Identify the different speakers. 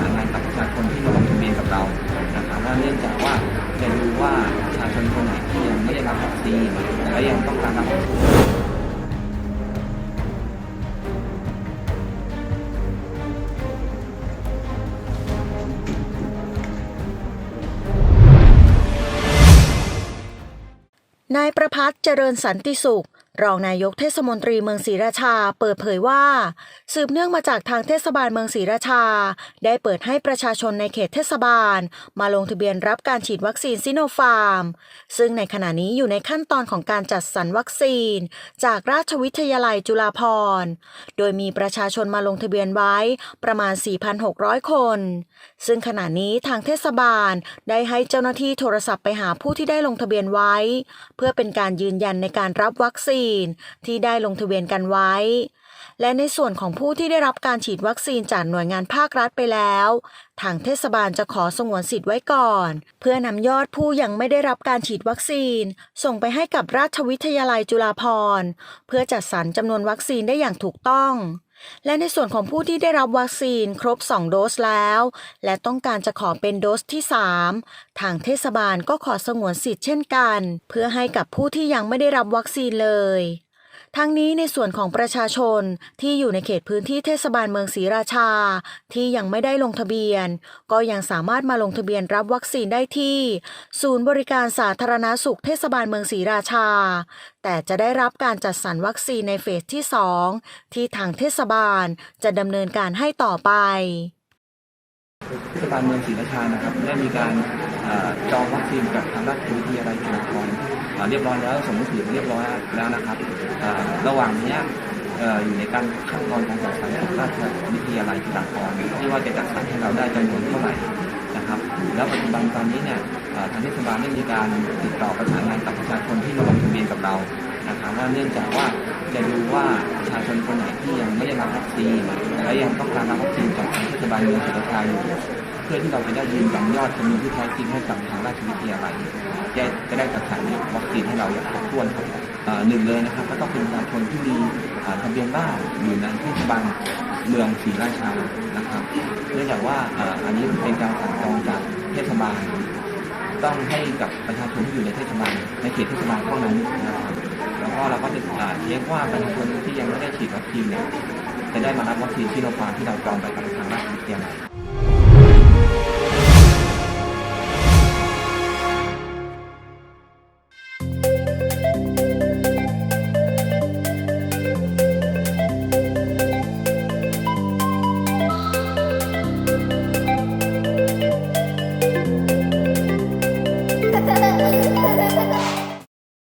Speaker 1: การติดต่อประสากับประชาชนที่มาลงทะเบียนกับเรานะครับว่าเนื่องจากว่าจะดูว่าประชาชนคนไหนที่ยังไม่ได้รับวัคซีนและยังต้องการรับวัคซีน
Speaker 2: นายประพัฒน์เจริญสันติสุข รองนายกเทศมนตรีเมืองศรีราชา เปิดเผยว่า สืบเนื่องมาจากทางเทศบาลเมืองศรีราชา ได้เปิดให้ประชาชนในเขตเทศบาล มาลงทะเบียนรับการฉีดวัคซีนซิโนฟาร์ม ซึ่งในขณะนี้อยู่ในขั้นตอนของการจัดสรรวัคซีน จากราชวิทยาลัยจุฬาภรณ์โดยมีประชาชนมาลงทะเบียนไว้ประมาณ 4,600 คน ซึ่งขณะนี้ทางเทศบาลได้ให้เจ้าหน้าที่โทรศัพท์ไปหาผู้ที่ได้ลงทะเบียนไว้ เพื่อเป็นการยืนยันในการรับวัคซีนที่ได้ลงทะเบียนกันไว้ และในส่วนของผู้ที่ได้รับการฉีดวัคซีนจากหน่วยงานภาครัฐไปแล้ว ทางเทศบาลจะขอสงวนสิทธิ์ไว้ก่อน เพื่อนำยอดผู้ยังไม่ได้รับการฉีดวัคซีน ส่งไปให้กับราชวิทยาลัยจุฬาภรณ์ เพื่อจัดสรรจำนวนวัคซีนได้อย่างถูกต้อง และในส่วนของผู้ที่ได้รับวัคซีนครบ 2 โดสแล้ว และต้องการจะขอเป็นโดสที่ 3 ทางเทศบาลก็ขอสงวนสิทธิ์เช่นกัน เพื่อให้กับผู้ที่ยังไม่ได้รับวัคซีนเลย ทั้งนี้ในส่วนของประชาชนที่อยู่ในเขตพื้นที่เทศบาลเมืองศรีราชา ที่ยังไม่ได้ลงทะเบียน ก็ยังสามารถมาลงทะเบียนรับวัคซีนได้ที่ ศูนย์บริการสาธารณาสุขเทศบาลเมืองศรีราชา แต่จะได้รับการจัดสรรวัคซีนในเฟสที่ 2 ที่ทางเทศบาลจะดำเนินการให้ต่อไป
Speaker 1: เทศบาลเมืองศรีราชานะครับได้มีการอจองวัคซีนกับทางราชวิทยาลัยจุฬาภรณ์ เรียบร้อยแล้วส่งมือถือเรียบร้อยแล้วนะครับระหว่างนี้อยู่ในการขั้นตอนการจัดสรรของราชวิทยาลัยจุฬาภรณ์ที่ว่าจะจัดสรรให้เราได้จำนวนเท่าไหร่นะครับ แล้วปัจจุบันตอนนี้เนี่ยทางเทศบาลได้มีการติดต่อประสานงานกับประชาชนที่มาลงทะเบียนกับเรานะครับว่าเนื่องจากว่าจะดูว่าประชาชนคนไหนที่ยังไม่ได้รับวัคซีนและยังต้องการรับวัคซีนจากทางเทศบาลเมืองศรีราชาอยู่เพื่อที่เราจะได้ยืนยันยอดจำนวนที่แท้จริงให้กับทางราชวิทยาลัยจะจะได้จัดสรรวัคซีนให้เราอย่างครบถ้วนครับหนึ่งเลยนะครับก็ต้องเป็นประชาชนที่มีทะเบียนบ้านอยู่ในเทศบาลเมืองศรีราชานะครับเนื่องจากว่าอันนี้เป็นการสั่งจองจากเทศบาลต้องให้กับประชาชนที่อยู่ในเทศบาลในเขตเทศบาลเท่านั้นนะครับแล้วก็เราก็จะเช็คว่าประชาชนที่ยังไม่ได้ฉีดวัคซีนเนี่ยจะได้มารับวัคซีนที่โรงพยาบาลที่เราจองไปกับทางราชวิทยาลัย